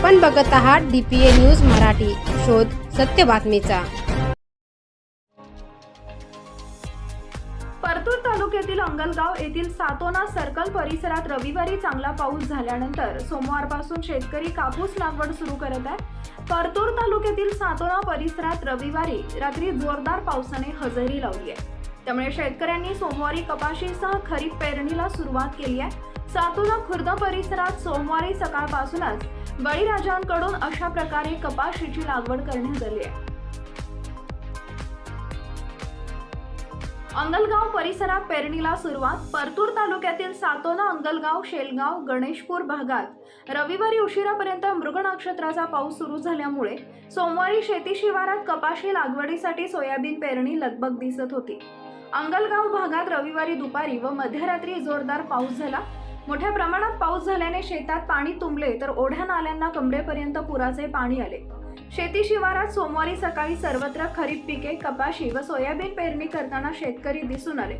आपण बघत आहात डीपीए न्यूज मराठी. शोध सत्य बातमीचा. परतूर तालुक्यातील अंगलगाव येथील सातोना सर्कल परिसरात रविवारी चांगला पाऊस झाल्यानंतर सोमवारपासून शेतकरी कापूस लागवड सुरू करत आहे परतूर तालुक्यातील सातोना परिसरात रविवारी रात्री जोरदार पावसाने हजेरी लावली आहे. त्यामुळे शेतकऱ्यांनी सोमवारी कपाशीसह खरीप पेरणीला सुरुवात केली आहे. सातोना खुर्द परिसरात सोमवारी सकाळपासूनच बळीराजांकडून अशा प्रकारे कपाशीची लागवड करण्यात आली आहे. अंगलगाव परिसरात पेरणीला सुरुवात. परतूर तालुक्यातील सातोना अंगलगाव शेलगाव गणेशपूर भागात रविवारी उशिरापर्यंत मृग नक्षत्राचा पाऊस सुरू झाल्यामुळे सोमवारी शेती शिवारात कपाशी लागवडीसाठी सोयाबीन पेरणी लगबग दिसत होती. अंगलगाव भागात रविवारी दुपारी व मध्यरात्री जोरदार पाऊस झाला. मोठ्या प्रमाणात पाऊस झाल्याने शेतात पाणी तुंबले तर ओढ्या नाल्यांना कमरेपर्यंत पुराचे पाणी आले. शेती शिवारात सोमवारी सकाळी सर्वत्र खरीप पिके कपाशी व सोयाबीन पेरणी करताना शेतकरी दिसून आले.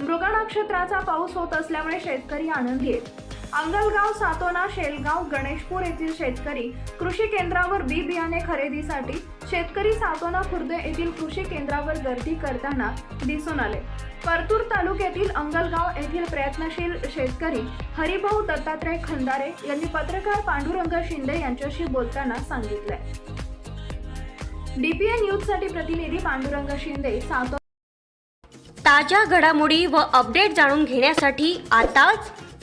मृग नक्षत्राचा पाऊस होत असल्यामुळे शेतकरी आनंदी आहेत. अंगलगाव सातोना शेलगाव गणेशपूर येथील शेतकरी कृषी केंद्रावर बी बियाणे खरेदीसाठी शेतकरी सातोना खुर्द येथील कृषी केंद्रावर गर्दी करताना दिसून आले. परतूर तालुक्यातील अंगलगाव येथील प्रयत्नशील शेतकरी हरिभाऊ दत्तात्रय खंदारे यांनी पत्रकार पांडुरंग शिंदे यांच्याशी बोलताना सांगितले. डीपीए न्यूजसाठी प्रतिनिधी पांडुरंग शिंदे सातो ताज्या घडामोडी व अपडेट जाणून घेण्यासाठी आताच